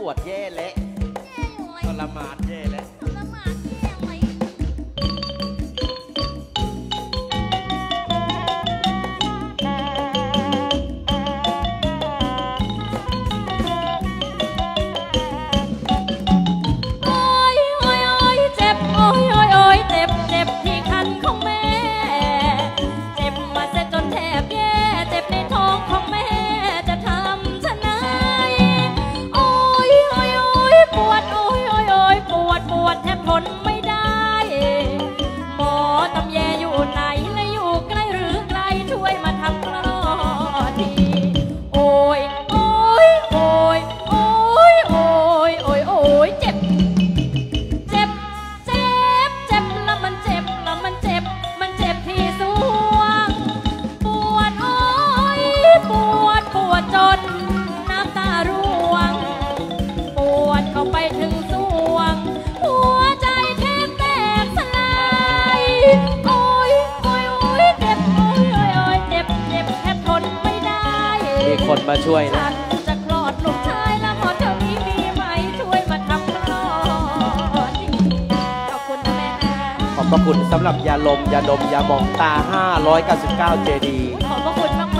ขวดแย่และ tâm gia. คนมาช่วยนะขอบคุณแม่ขอบคุณสำหรับยาลมยาดมยาบองตา 599 เจดีขอบคุณมาก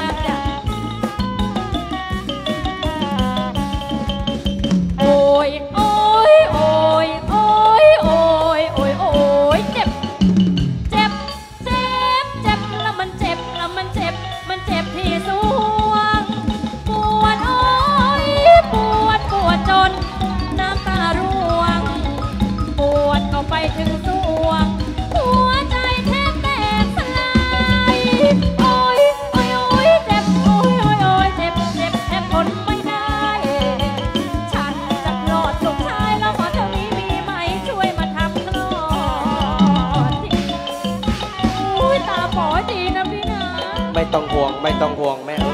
ไม่ต้องห่วง ไม่ต้องห่วงแม่